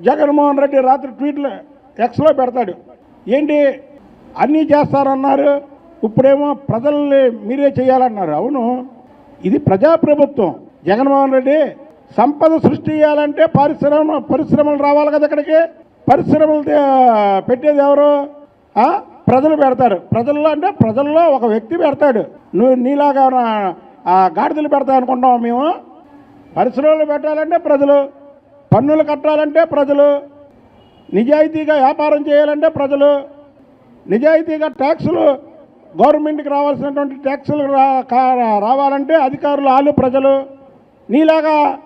జగన్మోహన్ రెడ్డి రాత్రి ట్వీట్లు ఎక్స్లో పెడతాడు. ఏంటి? అన్నీ చేస్తారన్నారు. ఇప్పుడేమో ప్రజల్ని మీరే చేయాలన్నారు. అవును. ఇది ప్రజాప్రభుత్వం. జగన్మోహన్ రెడ్డి సంపద సృష్టి చేయాలంటే పరిశ్రమ పరిశ్రమలు రావాలి కదా ఇక్కడికి. పరిశ్రమలు పెట్టేది ఎవరు? ప్రజలు పెడతారు. ప్రజల్లో అంటే ప్రజల్లో ఒక వ్యక్తి పెడతాడు. నువ్వు నీలాగా గాడిదలు పెడతా అనుకుంటాం మేము? పరిశ్రమలు పెట్టాలంటే ప్రజలు. పన్నులు కట్టాలంటే ప్రజలు నిజాయితీగా వ్యాపారం చేయాలంటే ప్రజలు నిజాయితీగా ట్యాక్సులు గవర్నమెంట్కి రావాల్సినటువంటి ట్యాక్సులు రా కా- రావాలంటే అధికారులు వాళ్ళు ప్రజలు. నీలాగా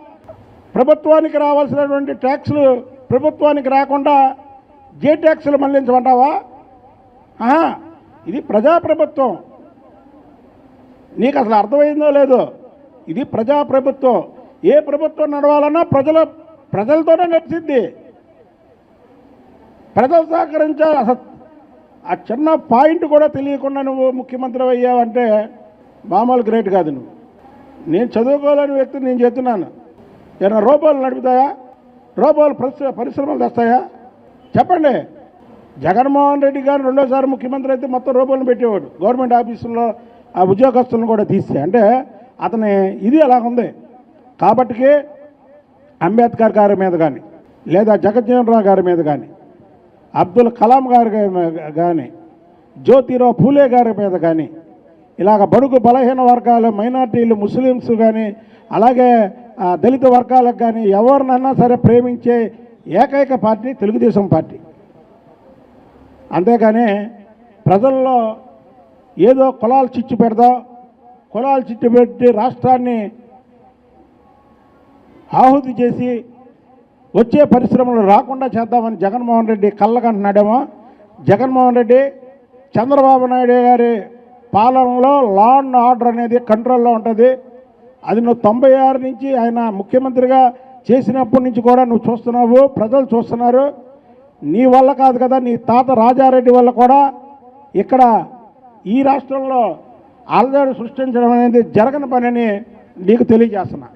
ప్రభుత్వానికి రావాల్సినటువంటి ట్యాక్సులు ప్రభుత్వానికి రాకుండా జే ట్యాక్సులు మళ్ళించమంటావా ఆహా, ఇది ప్రజాప్రభుత్వం. నీకు అసలు అర్థమైందో లేదో? ఇది ప్రజాప్రభుత్వం. ఏ ప్రభుత్వం నడవాలన్నా ప్రజల ప్రజలతోనే నడిచింది. ప్రజలు సహకరించాలి. అసలు ఆ చిన్న పాయింట్ కూడా తెలియకుండా నువ్వు ముఖ్యమంత్రి అయ్యావంటే మామూలు గ్రేట్ కాదు నువ్వు. నేను చదువుకోలేని వ్యక్తిని నేను చెప్తున్నాను ఏమైనా రూపాలు నడుపుతాయా? రూపాలు పరిశ్రమలు తెస్తాయా? చెప్పండి. జగన్మోహన్ రెడ్డి గారు రెండోసారి ముఖ్యమంత్రి అయితే మొత్తం రూపాయలు పెట్టేవాడు. గవర్నమెంట్ ఆఫీసుల్లో ఆ ఉద్యోగస్తులను కూడా తీస్తే. అంటే అతని ఇది అలా ఉంది? కాబట్టికి అంబేద్కర్ గారి మీద కానీ లేదా జగజ్జీవన్ రావు గారి మీద కానీ అబ్దుల్ కలాం గారి కానీ జ్యోతిరావు పూలే గారి మీద కానీ ఇలాగ బడుగు బలహీన వర్గాలు మైనార్టీలు ముస్లిమ్స్ కానీ అలాగే దళిత వర్గాలకు కానీ ఎవరినన్నా సరే ప్రేమించే ఏకైక పార్టీ తెలుగుదేశం పార్టీ. అంతేగాని ప్రజల్లో ఏదో కులాలు చిచ్చు పెడదాం కులాలు చిచ్చు పెట్టి రాష్ట్రాన్ని ఆహుతి చేసి వచ్చే పరిశ్రమలు రాకుండా చేద్దామని జగన్మోహన్ రెడ్డి కళ్ళకంటున్నాడేమో జగన్మోహన్ రెడ్డి చంద్రబాబు నాయుడు గారి పాలనలో లా అండ్ ఆర్డర్ అనేది కంట్రోల్లో ఉంటుంది. అది నువ్వు తొంభై ఆరు నుంచి ఆయన ముఖ్యమంత్రిగా చేసినప్పటి నుంచి కూడా నువ్వు చూస్తున్నావు ప్రజలు చూస్తున్నారు. నీ వల్ల కాదు కదా నీ తాత రాజారెడ్డి వల్ల కూడా ఇక్కడ ఈ రాష్ట్రంలో అలజడి సృష్టించడం అనేది జరగని పనిని నీకు తెలియజేస్తున్నా.